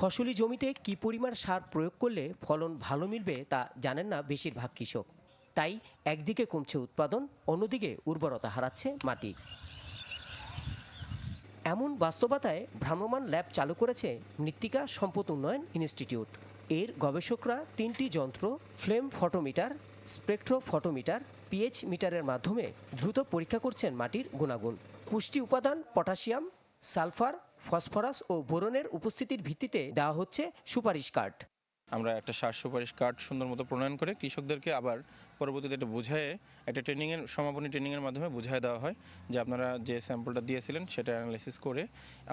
ফসলি জমিতে কি পরিমাণ সার প্রয়োগ করলে ফলন ভালো মিলবে তা জানেন না বেশিরভাগ কৃষক। তাই একদিকে কমছে উৎপাদন, অন্যদিকে উর্বরতা হারাচ্ছে মাটি। এমন বাস্তবতায় ভ্রাম্যমান ল্যাব চালু করেছে মৃত্তিকা সম্পদ উন্নয়ন ইনস্টিটিউট। এর গবেষকরা তিনটি যন্ত্র, flame photometer spectrophotometer pH মিটারের মাধ্যমে দ্রুত পরীক্ষা করছেন মাটির গুণাগুণ। পুষ্টি উপাদান, পটাশিয়াম, সালফার ফসফরাস ও বোরনের উপস্থিতির ভিত্তিতে দেওয়া হচ্ছে সুপারিশ কার্ড। আমরা একটা সার সুপারিশ কার্ড সুন্দর মতো প্রণয়ন করে কৃষকদেরকে আবার পরবর্তীতে এটা বুঝায়ে একটা ট্রেনিংয়ের সমাপনী ট্রেনিংয়ের মাধ্যমে বুঝায় দেওয়া হয় যে আপনারা যে স্যাম্পলটা দিয়েছিলেন সেটা অ্যানালাইসিস করে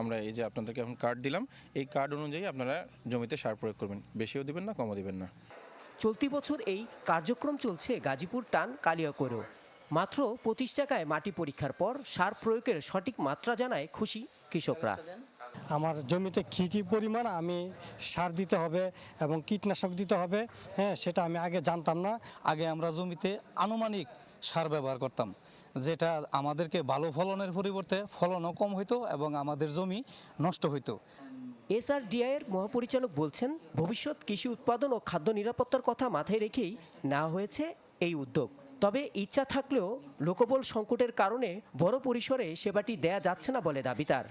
আমরা এই যে আপনাদেরকে এখন কার্ড দিলাম এই কার্ড অনুযায়ী আপনারা জমিতে সার প্রয়োগ করবেন। বেশিও দিবেন না কমও দিবেন না। চলতি বছর এই কার্যক্রম চলছে গাজীপুর টান কালিয়াকৈরও মাত্র পঁচিশ টাকায় মাটি পরীক্ষার পর সার প্রয়োগের সঠিক মাত্রা জানায় খুশি কৃষকরা। আমার জমিতে কী কী পরিমাণ আমি সার দিতে হবে এবং কীটনাশক দিতে হবে হ্যাঁ সেটা আমি আগে জানতাম না। আগে আমরা জমিতে আনুমানিক সার ব্যবহার করতাম যেটা আমাদেরকে ভালো ফলনের পরিবর্তে ফলনও কম হইতো এবং আমাদের জমি নষ্ট হইতো। এসআরডিআই এর মহাপরিচালক বলছেন ভবিষ্যৎ কৃষি উৎপাদন ও খাদ্য নিরাপত্তার কথা মাথায় রেখেই নেওয়া হয়েছে এই উদ্যোগ। তবে ইচ্ছা থাকলেও লোকবল সংকটের কারণে বড় পরিসরে সেবাটি দেয়া যাচ্ছে না বলে দাবি তার।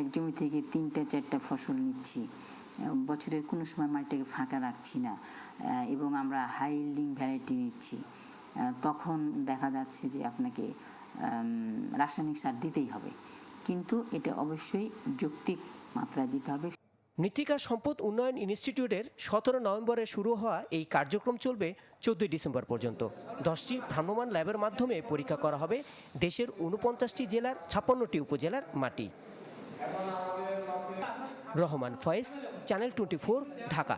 এক জমি থেকে তিনটা, চারটা ফসল নিচ্ছি। বছরের কোনো সময় মাটিটাকে ফাঁকা রাখছি না। এবং আমরা হাই ইল্ডিং ভ্যারাইটি নিচ্ছি। তখন দেখা যাচ্ছে যে আপনাকে রাসায়নিক সার দিতেই হবে। কিন্তু এটা অবশ্যই যৌক্তিক মাত্রায় দিতে হবে। মৃত্তিকা সম্পদ উন্নয়ন ইনস্টিটিউটের সতেরো নভেম্বরে শুরু হওয়া এই কার্যক্রম চলবে চোদ্দই ডিসেম্বর পর্যন্ত। দশটি ভ্রাম্যমান ল্যাবের মাধ্যমে পরীক্ষা করা হবে দেশের উনপঞ্চাশটি জেলার ছাপ্পান্নটি উপজেলার মাটি। Rahman Foyez, channel twenty Dhaka.